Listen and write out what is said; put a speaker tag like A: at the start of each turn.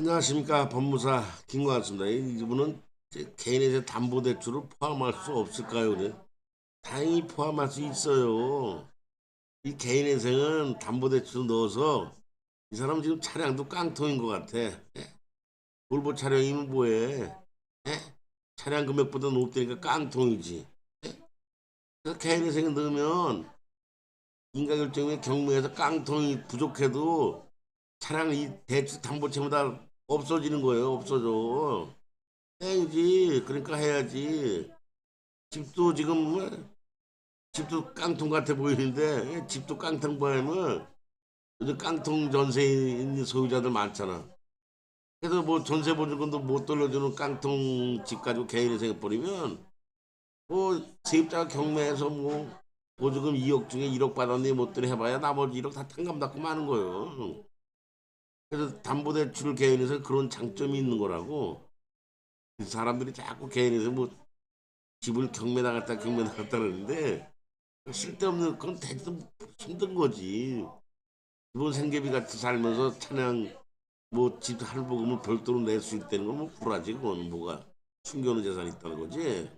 A: 안녕하십니까 법무사 김광수입니다. 이분은 개인의 담보대출을 포함할 수 없을까요? 그래? 다행히 포함할 수 있어요. 이 개인회생은 담보대출 넣어서 이 사람 지금 차량도 깡통인 것 같아. 예? 볼보 차량이면 뭐해? 예? 차량 금액보다 높다니까 깡통이지. 예? 그래서 개인회생에 넣으면 인가결정의 경매에서 깡통이 부족해도 차량 이 대출 담보채무 다 없어지는 거예요. 없어져. 해야지. 그러니까 해야지. 집도 지금 뭐, 집도 깡통 같아 보이는데 집도 깡통 보이면 요즘 깡통 전세에 있는 소유자들 많잖아. 그래서 뭐 전세 보증금도 못 돌려주는 깡통 집 가지고 개인이 생겨버리면 뭐 세입자가 경매해서 뭐 보증금 2억 중에 1억 받았는데 못 들여 해봐야 나머지 1억 다 탕감 받고 마는 거예요. 그래서 담보대출 개인에서 그런 장점이 있는 거라고 사람들이 자꾸 개인에서 뭐 집을 경매 나갔다 경매 나갔다 그러는데 쓸데없는 그건 대도 힘든 거지. 기본 생계비 같이 살면서 차량 뭐 집 할부금을 별도로 낼 수 있다는 건 뭐 불하지 그건 뭐가. 숨겨놓은 재산이 있다는 거지